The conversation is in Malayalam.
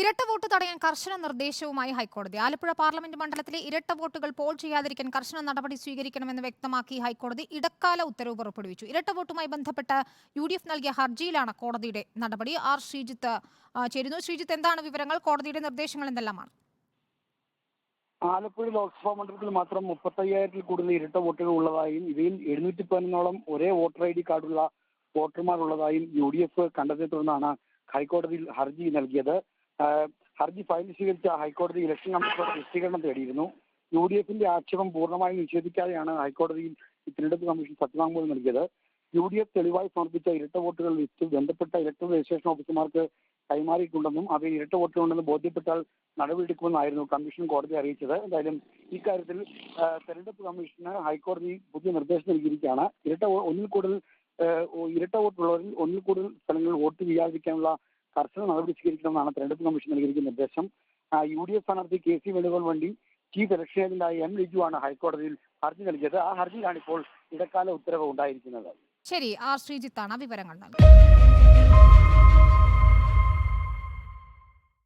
ഇരട്ട വോട്ട് തടയാൻ കർശന നിർദ്ദേശവുമായി ഹൈക്കോടതി. ആലപ്പുഴ പാർലമെന്റ് മണ്ഡലത്തിലെ ഇരട്ട വോട്ടുകൾ പോൾ ചെയ്യാതിരിക്കാൻ കർശന നടപടി സ്വീകരിക്കണമെന്ന് വ്യക്തമാക്കി ഹൈക്കോടതി ഇടക്കാല ഉത്തരവ് പുറപ്പെടുവിച്ചു. ഇരട്ട വോട്ടുമായി ബന്ധപ്പെട്ട് യു ഡി എഫ് നൽകിയ ഹർജിയിലാണ് കോടതിയുടെ നടപടി. ആർ. ശ്രീജിത്ത് ചേരുന്നു. ശ്രീജിത്ത് എന്താണ് വിവരങ്ങൾ? കോടതിയുടെ നിർദ്ദേശങ്ങൾ എന്തെല്ലാമാണ്? ആലപ്പുഴ ലോക്സഭാ മണ്ഡലത്തിൽ മാത്രം മുപ്പത്തയ്യായിരത്തിൽ കൂടുതൽ ഇരട്ട വോട്ടുകൾ ഉള്ളതായും ഇവയിൽ എഴുന്നൂറ്റി പതിനൊന്നോളം ഒരേ വോട്ടർ ഐ ഡി കാർഡുള്ള വോട്ടർമാർ ഉള്ളതായും യു ഡി എഫ് കണ്ടെത്തിയെ തുടർന്നാണ് ഹൈക്കോടതിയിൽ ഹർജി നൽകിയത്. ഹർജി ഫയൽ സ്വീകരിച്ച ഹൈക്കോടതി ഇലക്ഷൻ കമ്മീഷനോട് വിശദീകരണം തേടിയിരുന്നു. യു ഡി എഫിന്റെ ആക്ഷേപം പൂർണമായും നിഷേധിക്കാതെയാണ് ഹൈക്കോടതിയിൽ തിരഞ്ഞെടുപ്പ് കമ്മീഷൻ സത്യവാങ്മൂലം നൽകിയത്. യു ഡി എഫ് തെളിവായി സമർപ്പിച്ച ഇരട്ട വോട്ടുകൾ ലിസ്റ്റ് ബന്ധപ്പെട്ട ഇലക്ടറൽ രജിസ്ട്രേഷൻ ഓഫീസർമാർക്ക് കൈമാറിയിട്ടുണ്ടെന്നും അവയിൽ ഇരട്ട വോട്ടുകളുണ്ടെന്ന് ബോധ്യപ്പെട്ടാൽ നടപടിയെടുക്കുമെന്നായിരുന്നു കമ്മീഷൻ കോടതി അറിയിച്ചത്. എന്തായാലും ഇക്കാര്യത്തിൽ തെരഞ്ഞെടുപ്പ് കമ്മീഷന് ഹൈക്കോടതി പുതിയ നിർദ്ദേശം നൽകിയിരിക്കുകയാണ്. ഇരട്ട ഒന്നിൽ കൂടുതൽ ഇരട്ട വോട്ടുള്ളവരിൽ ഒന്നിൽ കൂടുതൽ സ്ഥലങ്ങളിൽ വോട്ട് ചെയ്യാതിരിക്കാനുള്ള കർശന നടപടി സ്വീകരിക്കണമെന്നാണ് തെരഞ്ഞെടുപ്പ് കമ്മീഷൻ നൽകിയിരിക്കുന്ന നിർദ്ദേശം. യു ഡി എഫ് സ്ഥാനാർത്ഥി K C Venugopal chief election ഏജന്റായ M Liju ആണ് ഹൈക്കോടതിയിൽ ഹർജി നൽകിയത്. ആ ഹർജിയിലാണ് ഇപ്പോൾ ഇടക്കാല ഉത്തരവ് ഉണ്ടായിരിക്കുന്നത്. ശരി ആർ ശ്രീജിത്താണ് വിവരങ്ങൾ നൽകിയത്.